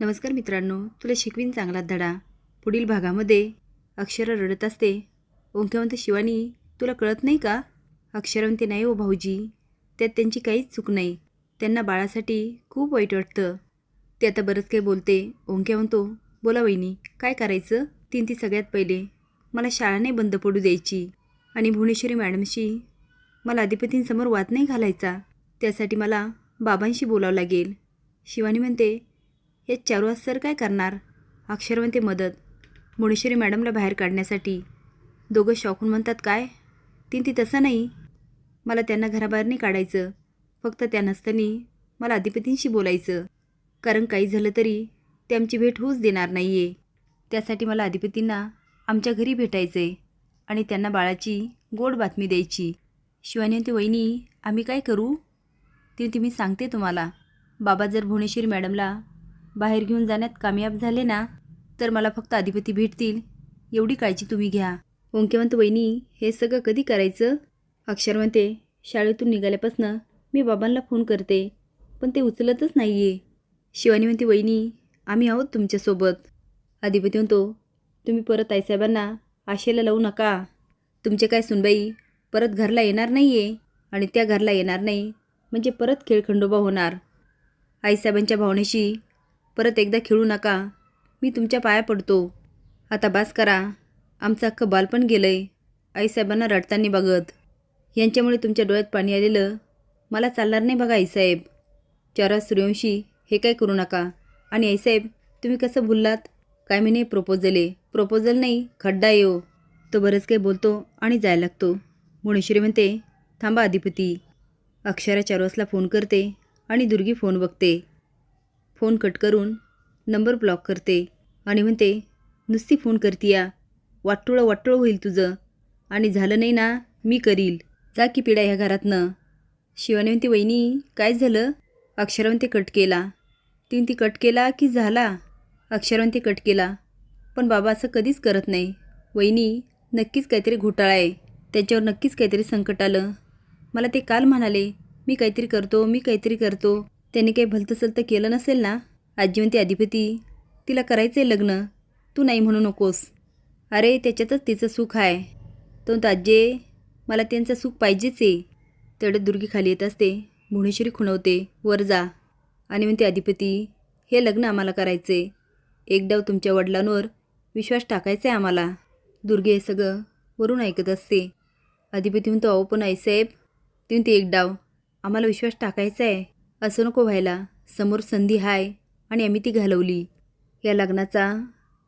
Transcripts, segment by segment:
नमस्कार मित्रांनो तुला शिकवीन चांगला धडा. पुढील भागामध्ये अक्षरा रडत असते. ओंक्यावंत शिवानी तुला कळत नाही का? अक्षरा नाही ओ भाऊजी त्यात त्यांची काहीच चूक नाही. त्यांना बाळासाठी खूप वाईट वाटतं. ते आता बरंच काही बोलते. ओंक्या म्हणतो बोला वहिनी काय करायचं? तीन ती सगळ्यात पहिले. मला शाळा नाही बंद पडू द्यायची. आणि भुवनेश्वरी मॅडमशी मला अधिपतींसमोर वाद नाही घालायचा. त्यासाठी मला बाबांशी बोलावं लागेल. शिवानी म्हणते हे चारू आज सर काय करणार? अक्षरवंती मदत. मुणेश्वरी मॅडमला बाहेर काढण्यासाठी. दोघं शॉकून म्हणतात काय? ती ती तसं नाही. मला त्यांना घराबाहेर नाही काढायचं. फक्त त्या नसताना मला अधिपतींशी बोलायचं. कारण काही झालं तरी ते आमची भेट होऊच देणार नाही आहे त्यासाठी मला अधिपतींना आमच्या घरी भेटायचं आहे आणि त्यांना बाळाची गोड बातमी द्यायची. शिवानी आणि वहिनी आम्ही काय करू? ती ती मी सांगते तुम्हाला. बाबा जर भुवनेश्वरी मॅडमला बाहेर घेऊन जाण्यात कामयाब झाले ना तर मला फक्त अधिपती भेटतील. एवढी काळजी तुम्ही घ्या. ओंकेवंत वहिनी हे सगळं कधी करायचं? अक्षर म्हणते शाळेतून निघाल्यापासनं मी बाबांना फोन करते पण ते उचलतच नाही आहे शिवानी म्हणते वहिनी आम्ही आहोत तुमच्यासोबत. अधिपती म्हणतो तुम्ही परत आईसाहेबांना आशेला लावू नका. तुमचे काय सुनबाई परत घरला येणार नाही आहे आणि त्या घरला येणार नाही म्हणजे परत खेळखंडोबा होणार. आईसाहेबांच्या भावनेशी परत एकदा खेळू नका. मी तुमच्या पाया पडतो. आता बास करा. आमचं अख्खं बालपण गेलं आहे आईसाहेबांना रडताना बघत. यांच्यामुळे तुमच्या डोळ्यात पाणी आलेलं. मला चालणार नाही बघा आईसाहेब. चारा सूर्यवंशी हे काय करू नका. आणि आईसाहेब तुम्ही कसं भुललात? काय म्हणे प्रपोजल आहे. प्रपोजल नाही. खड्डा येऊ हो. तो बरंच काही बोलतो आणि जायला लागतो. भुवनेश्वरी म्हणते थांबा अधिपती अक्षरा चारवासला फोन करते आणि दुर्गी फोन बघते. फोन कट करून नंबर ब्लॉक करते आणि म्हणते नुसती फोन करतीया. वाटोळं वाटोळं होईल तुझं. आणि झालं नाही ना मी करील. जा की पिढा ह्या घरातनं. शिवाने म्हणते वहिनी काय झालं? अक्षरा म्हणते कट केला. ती ती कट केला की झाला? अक्षरा म्हणते कट केला. पण बाबा असं कधीच करत नाही. वहिनी नक्कीच काहीतरी घोटाळा आहे. त्याच्यावर नक्कीच काहीतरी संकट आलं. मला ते काल म्हणाले. मी काहीतरी करतो मी काहीतरी करतो. त्याने काही भलतं सलतं केलं नसेल ना? आजी म्हणते अधिपती तिला करायचं आहे लग्न. तू नाही म्हणू नकोस. अरे त्याच्यातच तिचं सुख आहे. तो आजे मला त्यांचं सुख पाहिजेच आहे तेवढं दुर्गी खाली येत असते. भुवनेश्वरी खुणवते वर जा. आणि म्हणते अधिपती हे लग्न आम्हाला करायचे एक डाव तुमच्या वडिलांवर विश्वास टाकायचा आहे आम्हाला. दुर्गे हे सगळं वरून ऐकत असते. अधिपती म्हणतो अहो पण आईसाहेब ती म्हणते एक डाव आम्हाला विश्वास टाकायचा आहे असं नको व्हायला. समोर संधी हाय आणि आम्ही ती घालवली. या लग्नाचा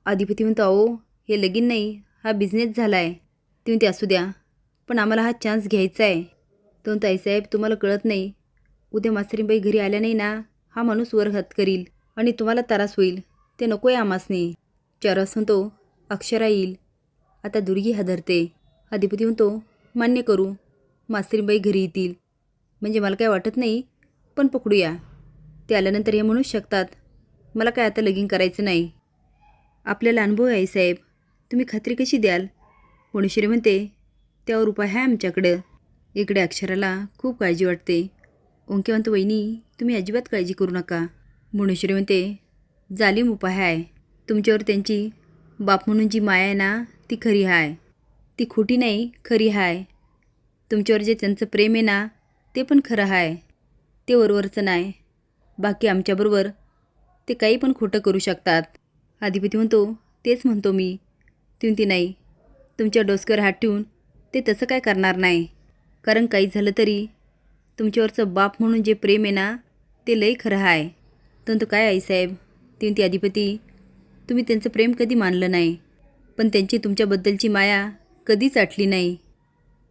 अधिपती म्हणतो अहो हे लगीन नाही हा बिझनेस झाला आहे ती म्हणते असू द्या पण आम्हाला हा चान्स घ्यायचा आहे तो म्हणतो आईसाहेब तुम्हाला कळत नाही. उद्या मास्तरीबाई घरी आल्या नाही ना हा माणूस वर हात करील आणि तुम्हाला त्रास होईल. ते नको आहे आमासने चरस म्हणतो अक्षरा येईल. आता दुर्गी हादरते. अधिपती म्हणतो मान्य करू मास्तरीबाई घरी येतील. म्हणजे मला काय वाटत नाही पण पकडूया. ते आल्यानंतर हे म्हणू शकतात मला काय आता लगीन करायचं नाही. आपल्याला अनुभव आहे साहेब तुम्ही खात्री कशी द्याल? पुणेश्वरी म्हणते त्यावर उपाय आहे आमच्याकडं. इकडे अक्षराला खूप काळजी वाटते. ओंकेवंत वहिनी तुम्ही अजिबात काळजी करू नका. मुणेश्वरी म्हणते जालीम उपाय आहे. तुमच्यावर त्यांची बाप म्हणून जी माया आहे ना ती खरी हाय. ती खोटी नाही खरी हाय. तुमच्यावर जे त्यांचं प्रेम आहे ना ते पण खरं आहे ते वरवरचं नाही. बाकी आमच्याबरोबर ते काही पण खोटं करू शकतात. अधिपती म्हणतो तेच म्हणतो मी. ती नाही. तुमच्या डोसक्यावर हात ठेवून ते तसं काय करणार नाही. कारण काही झालं तरी तुमच्यावरचं बाप म्हणून जे प्रेम आहे ना ते लई खरं आहे तर तो काय आईसाहेब ती अधिपती तुम्ही त्यांचं प्रेम कधी मानलं नाही. पण त्यांची तुमच्याबद्दलची माया कधीच आटली नाही.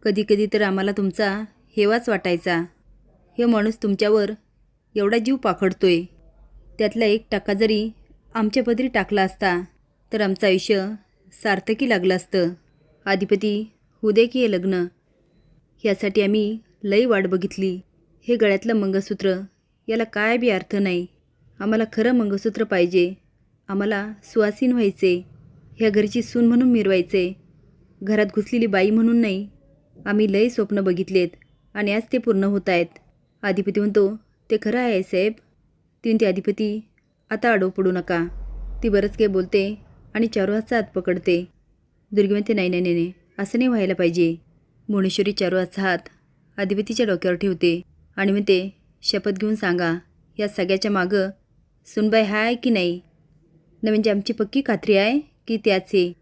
कधी कधी तर आम्हाला तुमचा हेवाच वाटायचा. हे माणूस तुमच्यावर एवढा जीव पाखडतोय. त्यातला एक टक्का जरी आमच्या पदरी टाकला असता तर आमचं आयुष्य सार्थकी लागलं असतं. अधिपती उद्या की हे लग्न. ह्यासाठी आम्ही लई वाट बघितली. हे गळ्यातलं मंगळसूत्र याला काय बी अर्थ नाही. आम्हाला खरं मंगळसूत्र पाहिजे. आम्हाला सुवासीन व्हायचे. ह्या घरची सून म्हणून मिरवायचे. घरात घुसलेली बाई म्हणून नाही. आम्ही लई स्वप्न बघितलेत आणि आज ते पूर्ण होत आहेत अधिपती म्हणतो ते खरं आहे साहेब. तीन ते अधिपती आता अडव पडू नका. ती बरंच काही बोलते आणि चारू हातचा हात पकडते. दुर्गी म्हणते नाही नाही नाही नाही असं नाही व्हायला पाहिजे. भुवनेश्वरी चारू हातचा हात अधिपतीच्या डोक्यावर ठेवते आणि म्हणते शपथ घेऊन सांगा या सगळ्याच्या मागं सुनबाई हाय की नाही? न म्हणजे आमची पक्की खात्री आहे की त्याच आहे.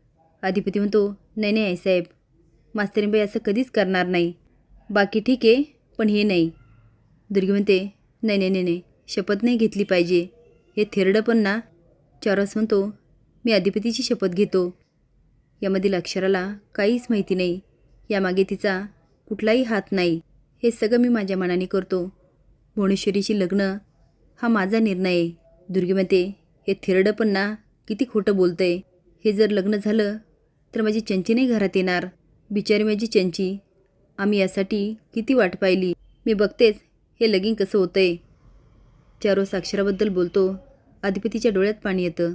अधिपती म्हणतो नाही नाही आहे साहेब मास्तरीबाई असं कधीच करणार नाही. बाकी ठीक आहे पण हे नाही. दुर्गी म्हणते नाही नाही नाही नाही शपथ नाही घेतली पाहिजे. हे थेरडं पण ना. चारस म्हणतो मी अधिपतीची शपथ घेतो. यामधील अक्षराला काहीच माहिती नाही. यामागे तिचा कुठलाही हात नाही. हे सगळं मी माझ्या मनाने करतो. भुवनेश्वरीशी लग्न हा माझा निर्णय आहे. दुर्गी म्हणते हे थेरडं पण ना किती खोटं बोलतंय. हे जर लग्न झालं तर माझी चंची नाही घरात येणार. बिचारी माझी चंची. आम्ही यासाठी किती वाट पाहिली. मी बघतेच हे लगीन कसं होतंय? चारो अक्षराबद्दल बोलतो. अधिपतीच्या डोळ्यात पाणी येतं.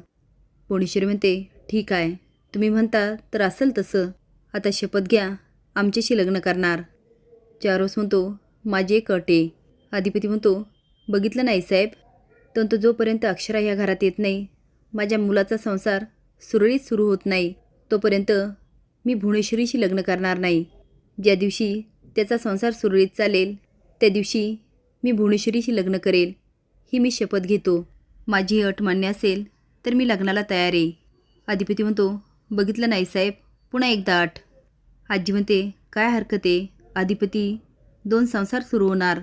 भुवनेश्वरी म्हणते ठीक आहे. तुम्ही म्हणता तर असेल तसं. आता शपथ घ्या. आमच्याशी लग्न करणार. चारोस म्हणतो माझी एक अट आहे. अधिपती म्हणतो बघितलं नाही साहेब. तर जोपर्यंत अक्षरा ह्या घरात येत नाही माझ्या मुलाचा संसार सुरळीत सुरू होत नाही तोपर्यंत मी भुवनेश्वरीशी लग्न करणार नाही. ज्या दिवशी त्याचा संसार सुरळीत चालेल त्या दिवशी मी भुवनेश्वरीशी लग्न करेल. ही मी शपथ घेतो. माझी अट मान्य असेल तर मी लग्नाला तयार आहे. अधिपती म्हणतो बघितलं नाही साहेब पुन्हा एकदा अट. आजी म्हणते काय हरकत आहे? अधिपती दोन संसार सुरू होणार.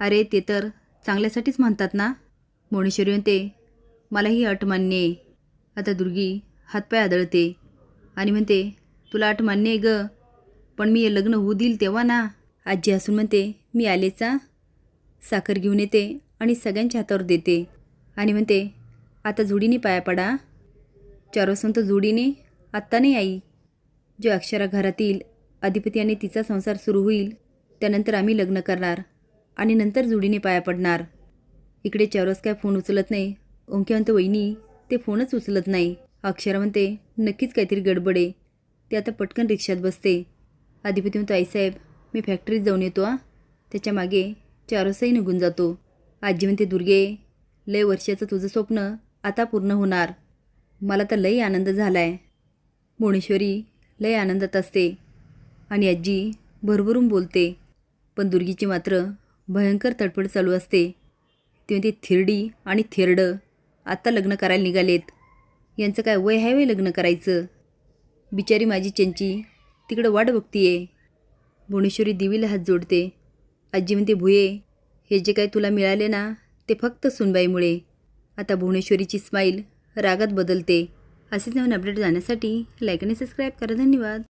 अरे ते तर चांगल्यासाठीच म्हणतात ना. भुवनेश्वरी म्हणते मला ही अट मान्य आहे. आता दुर्गी हातपाय आदळते आणि म्हणते तुला अट मान्य आहे ग पण मी हे लग्न होऊ देईल तेव्हा ना. आजी असून म्हणते मी आलेचा साखर घेऊन येते आणि सगळ्यांच्या हातावर देते. आणि म्हणते आता जुडीने पाया पडा. चार वसंत जुडीने आत्ता नाही आई. जो अक्षरा घरातील अधिपती आणि तिचा संसार सुरू होईल त्यानंतर आम्ही लग्न करणार आणि नंतर जुडीने पाया पडणार. इकडे चारोस काय फोन उचलत नाही. ओंक्यावंत वहिनी ते फोनच उचलत नाही. अक्षरा म्हणते नक्कीच काहीतरी गडबड आहे. ते आता पटकन रिक्षात बसते. अधिपती म्हणतो आईसाहेब मी फॅक्टरीत जाऊन येतो आ त्याच्यामागे चारसही निघून जातो. आजी म्हणते दुर्गे लय वर्षाचं तुझं स्वप्न आता पूर्ण होणार. मला तर लई आनंद झाला आहे भुवनेश्वरी लय आनंदात असते आणि आजी भरभरून बोलते. पण दुर्गीची मात्र भयंकर तडफड चालू असते. ती म्हणते थिरडी आणि थिरडं आत्ता लग्न करायला निघालेत. यांचं काय वय आहे वय लग्न करायचं? बिचारी माझी चंची तिकडं वाट बघतीये. भुवनेश्वरी देवीला हात जोडते. आजी म्हणते भुये हे जे काय तुला मिळाले ना ते फक्त सुनबाईमुळे. आता भुवनेश्वरीची स्माईल रागात बदलते. असेच नवीन अपडेट जाण्यासाठी लाईक आणि सबस्क्राईब करा. धन्यवाद.